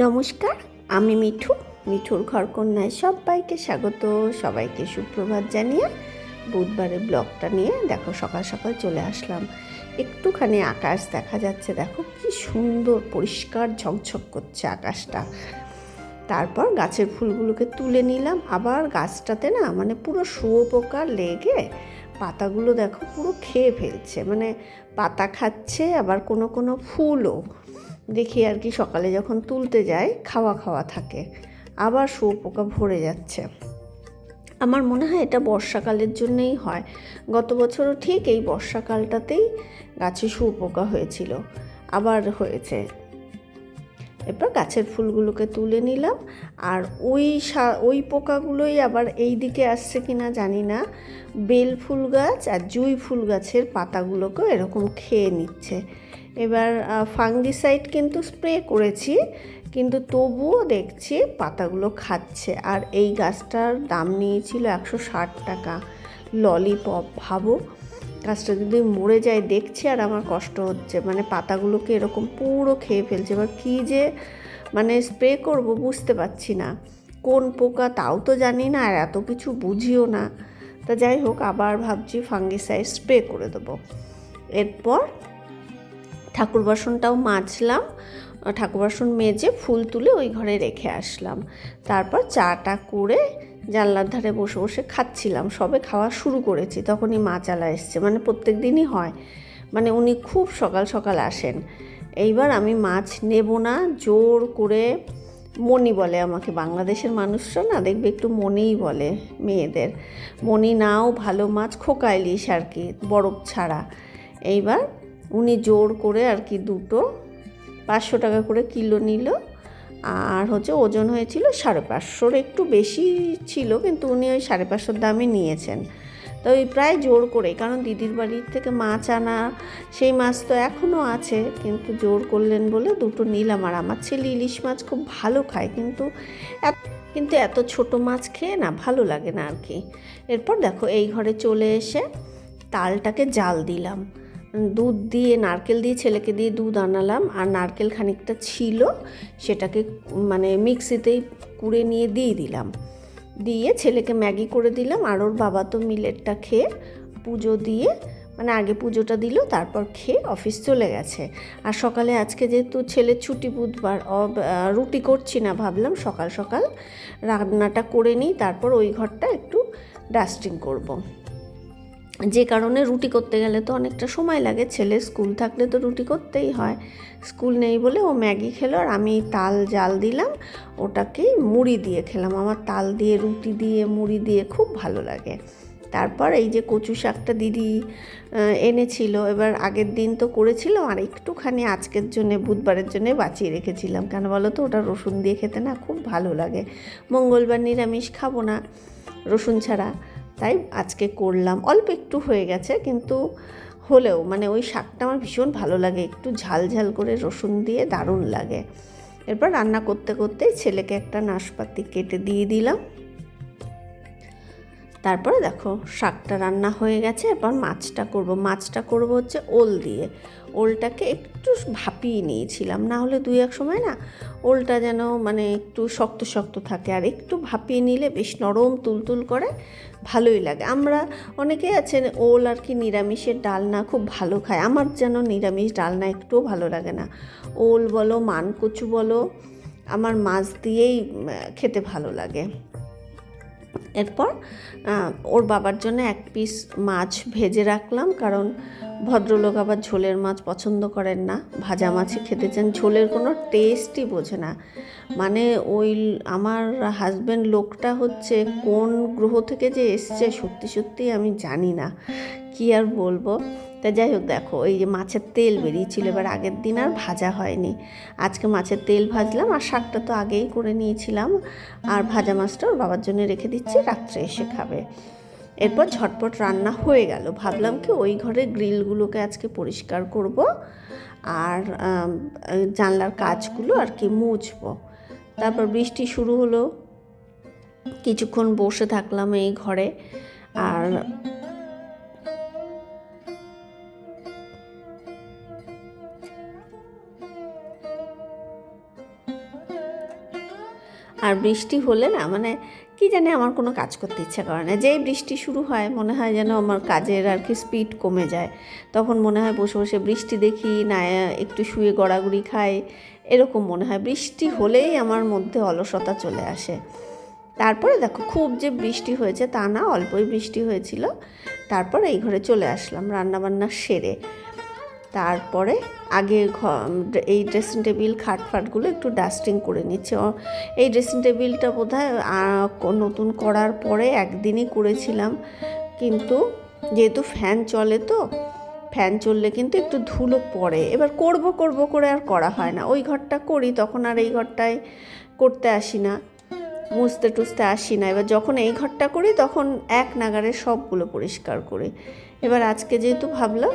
নমস্কার, আমি মিঠু, মিঠুর ঘরকন্যায় সবাইকে স্বাগত, সবাইকে সুপ্রভাত জানিয়ে বুধবারের ব্লগটা নিয়ে দেখো সকাল সকাল চলে আসলাম। একটুখানি আকাশ দেখা যাচ্ছে, দেখো কি সুন্দর পরিষ্কার ঝকঝক করছে আকাশটা। তারপর গাছের ফুলগুলোকে তুলে নিলাম, আবার গাছটাতে না মানে পুরো শুয়োপোকা লেগে পাতাগুলো দেখো পুরো খেয়ে ফেলছে মানে পাতা খাচ্ছে, আবার কোনো কোনো ফুলও। দেখি আর কি সকালে যখন তুলতে যাই, খাওয়া খাওয়া থাকে। আবার শুয়োপোকা ভরে যাচ্ছে। আমার মনে হয় এটা বর্ষাকালের জন্যেই হয়। গত বছরও ঠিক এই বর্ষাকালটাতেই গাছে শুয়োপোকা হয়েছিল। আবার হয়েছে। এরপর গাছের ফুলগুলোকে তুলে নিলাম। আর ওই ওই পোকাগুলোই আবার এই দিকে আসছে কিনা জানি না। বেল ফুল গাছ আর জুঁই ফুল গাছের পাতাগুলোকেও এরকম খেয়ে নিচ্ছে। এবার ফাঙ্গিসাইড কিন্তু স্প্রে করেছি, কিন্তু তবুও দেখছি পাতাগুলো খাচ্ছে। আর এই গাছটার দাম নিয়েছিল একশো ষাট টাকা। ললিপপ ভাবো। গাছটা যদি মরে যায়, দেখছি আর আমার কষ্ট হচ্ছে। মানে পাতাগুলোকে এরকম পুরো খেয়ে ফেলছে। এবার কী যে মানে স্প্রে করব বুঝতে পারছি না। কোন পোকা তাও তো জানি না, আর এত কিছু বুঝিও না। তা যাই হোক, আবার ভাবছি ফাঙ্গিসাইড স্প্রে করে দেবো। এরপর ঠাকুর বাসনটাও মাজলাম ঠাকুর বাসন মেজে ফুল তুলে ওই ঘরে রেখে আসলাম। তারপর চাটা করে জানলার ধারে বসে বসে খাচ্ছিলাম। সবে খাওয়া শুরু করেছি, তখনই মা চালা এসছে। মানে প্রত্যেক দিনই হয়। মানে উনি খুব সকাল সকাল আসেন। এইবার আমি মাছ নেব না, জোর করে মনি বলে আমাকে। বাংলাদেশের মানুষরা না দেখবে একটু মনেই বলে মেয়েদের। মনি নাও ভালো মাছ, খোকা ইলিশ আর কি, বরফ ছাড়া। এইবার উনি জোর করে আর কি দুটো পাঁচশো টাকা করে কিলো নিল। আর হচ্ছে ওজন হয়েছিল সাড়ে পাঁচশোর একটু বেশি ছিল, কিন্তু উনি ওই সাড়ে পাঁচশোর দামে নিয়েছেন। তো ওই প্রায় জোর করে, কারণ দিদির বাড়ির থেকে মাছ আনা, সেই মাছ তো এখনও আছে, কিন্তু জোর করলেন বলে দুটো নিলাম। আর আমার ছেলে ইলিশ মাছ খুব ভালো খায়, কিন্তু কিন্তু এত ছোট মাছ খেয়ে না ভালো লাগে না আর কি। এরপর দেখো এই ঘরে চলে এসে তালটাকে জাল দিলাম। দুধ দিয়ে, নারকেল দিয়ে ছেলেকে দিয়ে দুধ আনালাম। আর নারকেল খানিকটা ছিল, সেটাকে মানে মিক্সিতেই কুড়ে নিয়ে দিয়ে দিলাম। দিয়ে ছেলেকে ম্যাগি করে দিলাম। আর ওর বাবা তো মিলেটটা খেয়ে পুজো দিয়ে মানে আগে পুজোটা দিল, তারপর খেয়ে অফিস চলে গেছে। আর সকালে আজকে যেহেতু ছেলের ছুটি বুধবার রুটি করছি না ভাবলাম সকাল সকাল রান্নাটা করে নিই, তারপর ওই ঘরটা একটু ডাস্টিং করব। যে কারণে রুটি করতে গেলে তো অনেকটা সময় লাগে ছেলে স্কুল থাকলে তো রুটি করতেই হয়। স্কুল নেই বলে ও ম্যাগি খেলো আর আমি তাল জাল দিলাম ওটাকেই মুড়ি দিয়ে খেলাম। আমার তাল দিয়ে, রুটি দিয়ে, মুড়ি দিয়ে খুব ভালো লাগে। তারপর এই যে কচু শাকটা দিদি এনেছিল, এবার আগের দিন তো করেছিলাম আর একটুখানি আজকের জন্যে, বুধবারের জন্য বাঁচিয়ে রেখেছিলাম। কেন বলো তো, ওটা রসুন দিয়ে খেতে না খুব ভালো লাগে। মঙ্গলবার নিরামিষ খাব না, রসুন ছাড়া। তাই আজকে করলাম। অল্প একটু হয়ে গেছে, কিন্তু হলেও মানে ওই শাকটা আমার ভীষণ ভালো লাগে। একটু ঝাল ঝাল করে রসুন দিয়ে দারুণ লাগে। এরপর রান্না করতে করতেই ছেলেকে একটা নাশপাতি কেটে দিয়ে দিলাম। তারপরে দেখো শাকটা রান্না হয়ে গেছে, এরপর মাছটা করব। মাছটা করব হচ্ছে ওল দিয়ে। ওলটাকে একটু ভাপিয়ে নিয়েছিলাম, না হলে দুই এক সময় না ওলটা যেন মানে একটু শক্ত শক্ত থাকে। আর একটু ভাপিয়ে নিলে বেশ নরম তুলতুল করে ভালোই লাগে। আমরা অনেকে আছেন ওল আর কি নিরামিষের ডালনা খুব ভালো খায়। আমার যেন নিরামিষ ডালনা একটুও ভালো লাগে না। ওল বলো, মানকচু বলো, আমার মাছ দিয়েই খেতে ভালো লাগে। এরপর ওর বাবার জন্য এক পিস মাছ ভেজে রাখলাম কারণ ভদ্রলোক আবার ঝোলের মাছ পছন্দ করেন না। ভাজা মাছই খেতে চান, ঝোলের কোনো টেস্টই বোঝে না। মানে ওই আমার হাজব্যান্ড লোকটা হচ্ছে কোন গ্রহ থেকে যে এসছে সত্যি সত্যি আমি জানি না। কি আর বলব? তা যাই হোক দেখো এই যে মাছের তেল বেরিয়েছিল, এবার আগের দিন আর ভাজা হয়নি। আজকে মাছের তেল ভাজলাম, আর শাকটা তো আগেই করে নিয়েছিলাম, আর ভাজা মাছটা ওর বাবার জন্য রেখে দিচ্ছি, রাত্রে এসে খাবে। এরপর ঝটপট রান্না হয়ে গেল। ভাবলাম কি, ওই ঘরের গ্রিলগুলোকে আজকে পরিষ্কার করব, আর জানলার কাজগুলো আর কি মুছবো। তারপর বৃষ্টি শুরু হলো। কিছুক্ষণ বসে থাকলাম এই ঘরে, আর আর বৃষ্টি হলে না মানে কি জানি আমার কোনো কাজ করতে ইচ্ছা করে না। যেই বৃষ্টি শুরু হয়, মনে হয় যেন আমার কাজের আর কি স্পিড কমে যায়। তখন মনে হয় বসে বসে বৃষ্টি দেখি, না একটু শুয়ে গড়াগড়ি খাই, এরকম মনে হয়। বৃষ্টি হলেই আমার মধ্যে অলসতা চলে আসে। তারপরে দেখো, খুব যে বৃষ্টি হয়েছে তা না, অল্পই বৃষ্টি হয়েছিল। তারপর এই ঘরে চলে আসলাম, রান্নাবান্না সেরে। তারপরে আগে এই ড্রেসিং টেবিল খাট ফাটগুলো একটু ডাস্টিং করে নিচ্ছে। এই ড্রেসিং টেবিলটা বোধ নতুন করার পরে একদিনই করেছিলাম। কিন্তু যেহেতু ফ্যান চলে তো ফ্যান চললে কিন্তু একটু ধুলো পড়ে। এবার করব করব করে আর করা হয় না। ওই ঘরটা করি, তখন আর এই ঘরটায় করতে আসি না, মুছতে টুছতে আসি না। এবার যখন এই ঘরটা করি, তখন এক নাগারে সবগুলো পরিষ্কার করি। এবার আজকে যেহেতু ভাবলাম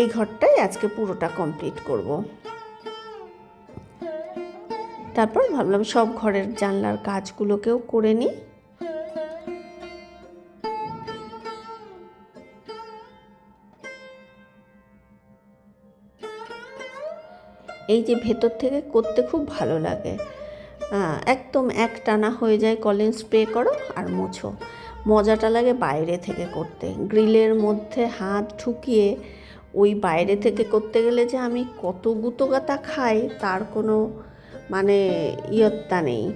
এই ঘরটাই আজকে পুরোটা কমপ্লিট করব। তারপর ভাবলাম সব ঘরের জানলার কাজগুলোকেও করে নিই। এই যে ভেতর থেকে করতে খুব ভালো লাগে। একদম এক টানা হয়ে যায় কলিন স্প্রে করো আর মোছো। মজাটা লাগে বাইরে থেকে করতে। গ্রিলের মধ্যে হাত ঢুকিয়ে ওই বাইরে থেকে করতে গেলে যে আমি কত গুতোগাতা খাই, তার কোনো মানে ইয়ত্তা নেই।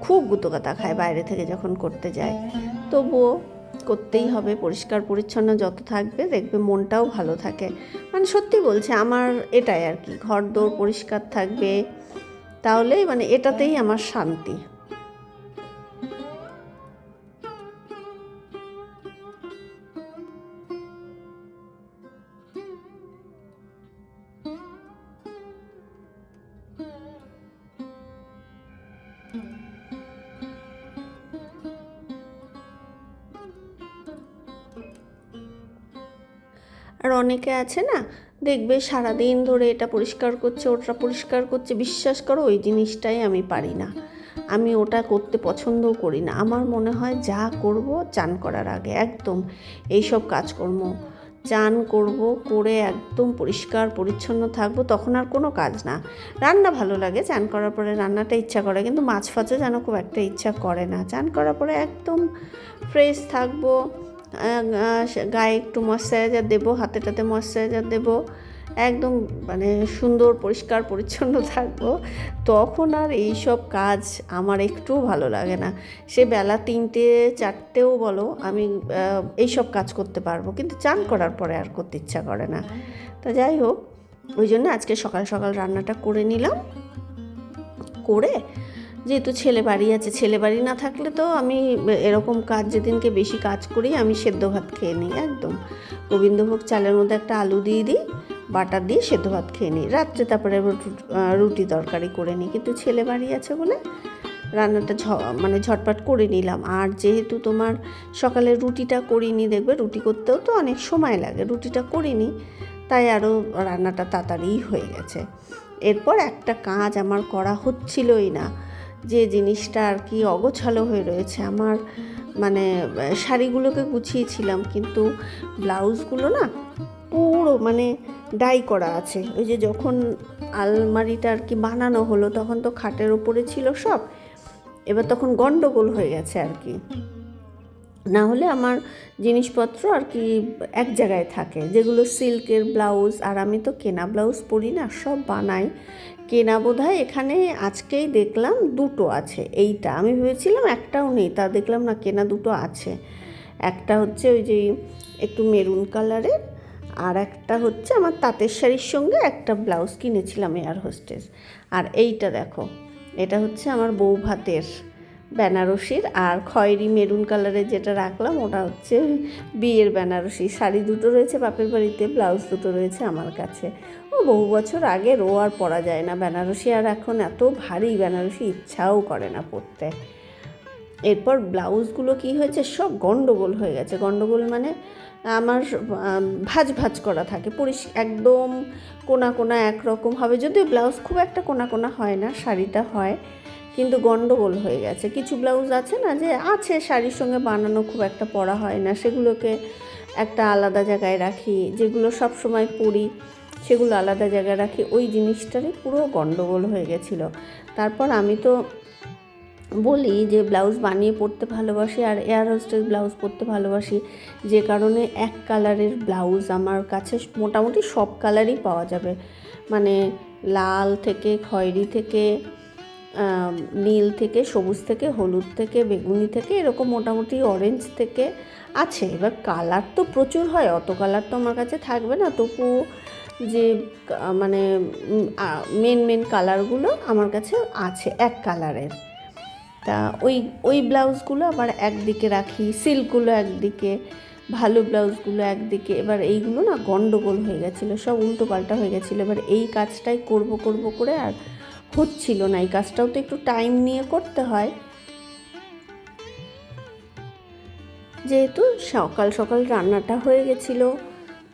খুব গুতোগাতা খাই বাইরে থেকে যখন করতে যাই। তবুও করতেই হবে, পরিষ্কার পরিচ্ছন্ন যত থাকবে দেখবে মনটাও ভালো থাকে। মানে সত্যি বলছে, আমার এটাই আর কি। ঘর দৌড় পরিষ্কার থাকবে, তাহলেই মানে এটাতেই আমার শান্তি। আর অনেকে আছে না, দেখবে সারাদিন ধরে এটা পরিষ্কার করছে, ওটা পরিষ্কার করছে, বিশ্বাস করো ওই জিনিসটাই আমি পারি না। আমি ওটা করতে পছন্দও করি না। আমার মনে হয় যা করব চান করার আগে, একদম এইসব কাজকর্ম চান করব, করে একদম পরিষ্কার, পরিচ্ছন্ন থাকব, তখন আর কোনো কাজ না। রান্না ভালো লাগে, চান করার পরে রান্নাটা ইচ্ছা করে, কিন্তু মাছ ফাছও যেন খুব একটা ইচ্ছা করে না। চান করার পরে একদম ফ্রেশ থাকব গায়ে একটু ময়শ্চারাইজার দেবো হাতে টাতে ময়শ্চারাইজার দেবো একদম মানে সুন্দর পরিষ্কার পরিচ্ছন্ন থাকব। তখন আর এই সব কাজ আমার একটুও ভালো লাগে না। সে বেলা তিনটে চারটেও বলো আমি আহ, এই সব কাজ করতে পারব। কিন্তু চান করার পরে আর করতে ইচ্ছা করে না। তা যাই হোক ওই জন্য আজকে সকাল সকাল রান্নাটা করে নিলাম। করে যেহেতু ছেলে বাড়ি আছে, ছেলে বাড়ি না থাকলে তো আমি এরকম কাজ যেদিনকে বেশি কাজ করি, আমি সেদ্ধ ভাত খেয়ে নিই, একদম। গোবিন্দভোগ চালের মধ্যে একটা আলু দিয়ে দিই, বাটার দিয়ে সেদ্ধ ভাত খেয়ে নিই। রাত্রে তারপরে রুটি তরকারি করে নিই, কিন্তু ছেলে বাড়ি আছে বলে রান্নাটা ঝ মানে ঝটপট করে নিলাম। আর যেহেতু তোমার সকালে রুটিটা করিনি, দেখবে রুটি করতেও তো অনেক সময় লাগে, রুটিটা করিনি, তাই আরও রান্নাটা তাড়াতাড়ি হয়ে গেছে। এরপর একটা কাজ আমার করা হচ্ছিলই না। যে জিনিসটা আর কি অগোছালো হয়ে রয়েছে। আমার মানে শাড়িগুলোকে গুছিয়েছিলাম, কিন্তু ব্লাউজগুলো না পুরো মানে ডাই করা আছে। ওই যে যখন আলমারিটা আর কি বানানো হলো, তখন তো খাটের ওপরে ছিল সব, এবার তখন গন্ডগোল হয়ে গেছে আর কি। না হলে আমার জিনিসপত্র আর কি এক জায়গায় থাকে। যেগুলো সিল্কের ব্লাউজ আর আমি তো কেনা ব্লাউজ পরি না, সব বানাই। কেনা বোধহয় এখানে আজকেই দেখলাম দুটো আছে, এইটা। আমি ভেবেছিলাম একটাও নেই, তা দেখলাম না, কেনা দুটো আছে। একটা হচ্ছে ওই যে একটু মেরুন কালারের আর একটা হচ্ছে আমার তাঁতের শাড়ির সঙ্গে একটা ব্লাউজ কিনেছিলাম এয়ার হোস্টেস আর এইটা দেখো, এটা হচ্ছে আমার বউ ভাতের বেনারসির আর খয়েরি মেরুন কালারের যেটা রাখলাম ওটা হচ্ছে বিয়ের বেনারসি। শাড়ি দুটো রয়েছে বাপের বাড়িতে ব্লাউজ দুটো রয়েছে আমার কাছে। ও বহু বছর আগের ও আর পরা যায় না বেনারসি আর এখন এত ভারী বেনারসি ইচ্ছাও করে না পরতে। এরপর ব্লাউজগুলো কি হয়েছে? সব গন্ডগোল হয়ে গেছে। গন্ডগোল মানে আমার আম, ভাঁজ ভাঁজ করা থাকে। পরিষ একদম কোনা কোনা একরকম হবে। যদিও ব্লাউজ খুব একটা কোনা কোনা হয় না শাড়িটা হয়। কিন্তু গন্ডগোল হয়ে গেছে। কিছু ব্লাউজ আছে না যে আছে, শাড়ির সঙ্গে বানানো খুব একটা পরা হয় না। সেগুলোকে একটা আলাদা জায়গায় রাখি, যেগুলো সব সময় পরি, সেগুলো আলাদা জায়গায় রাখি। ওই জিনিসটারই পুরো গন্ডগোল হয়ে গেছিল। তারপর আমি তো বলি যে ব্লাউজ বানিয়ে পরতে ভালোবাসি আর এয়ার হোস্টেস ব্লাউজ পরতে ভালোবাসি। যে কারণে এক কালারের ব্লাউজ আমার কাছে মোটামুটি সব কালারই পাওয়া যাবে। মানে লাল থেকে, খয়েরি থেকে নীল থেকে, সবুজ থেকে, হলুদ থেকে, বেগুনি থেকে, এরকম মোটামুটি অরেঞ্জ থেকে আছে। এবার কালার তো প্রচুর হয়, অত কালার তো আমার কাছে থাকবে না। তবুও যে মানে মেন মেন কালারগুলো আমার কাছে আছে এক কালারের তা ওই ওই ব্লাউজগুলো আবার একদিকে রাখি সিল্কগুলো একদিকে, ভালো ব্লাউজগুলো একদিকে। এবার এইগুলো না গন্ডগোল হয়ে গেছিল, সব উল্টো পাল্টা হয়ে গেছিল। এবার এই কাজটাই করব করব করে আর হচ্ছিল না, এই কাজটাও তো একটু টাইম নিয়ে করতে হয়। যেহেতু সকাল সকাল রান্নাটা হয়ে গেছিল,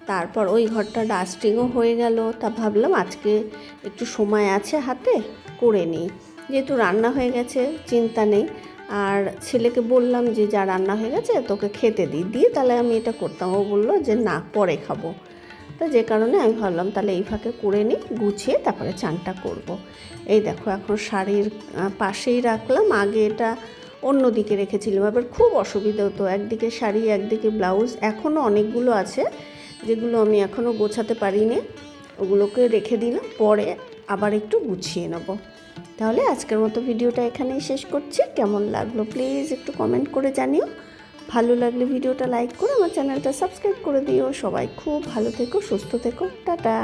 তারপর ওই ঘরটা ডাস্টিংও হয়ে গেল, তা ভাবলাম আজকে একটু সময় আছে হাতে করে নিই। যেহেতু রান্না হয়ে গেছে, চিন্তা নেই। আর ছেলেকে বললাম যে, যা রান্না হয়ে গেছে তোকে খেতে দিই দিয়ে তাহলে আমি এটা করতাম। ও বলল যে, না, পরে খাব। তা যে কারণে আমি ভাবলাম তাহলে এই ফাঁকে করে নিই, গুছিয়ে তারপরে চানটা করব। এই দেখো এখন শাড়ির পাশেই রাখলাম, আগে এটা অন্য দিকে রেখেছিলাম, এবার খুব অসুবিধা হতো একদিকে শাড়ি, একদিকে ব্লাউজ এখনও অনেকগুলো আছে, যেগুলো আমি এখনও গোছাতে পারিনি, ওগুলোকে রেখে দিলাম, পরে আবার একটু গুছিয়ে নেব তাহলে আজকের মতো ভিডিওটা এখানেই শেষ করছি, কেমন লাগল প্লিজ একটু কমেন্ট করে জানিও ভালো লাগলে ভিডিওটা লাইক করে আমার চ্যানেলটা সাবস্ক্রাইব করে দিও। সবাই খুব ভালো থেকো, সুস্থ থেকো। টাটা।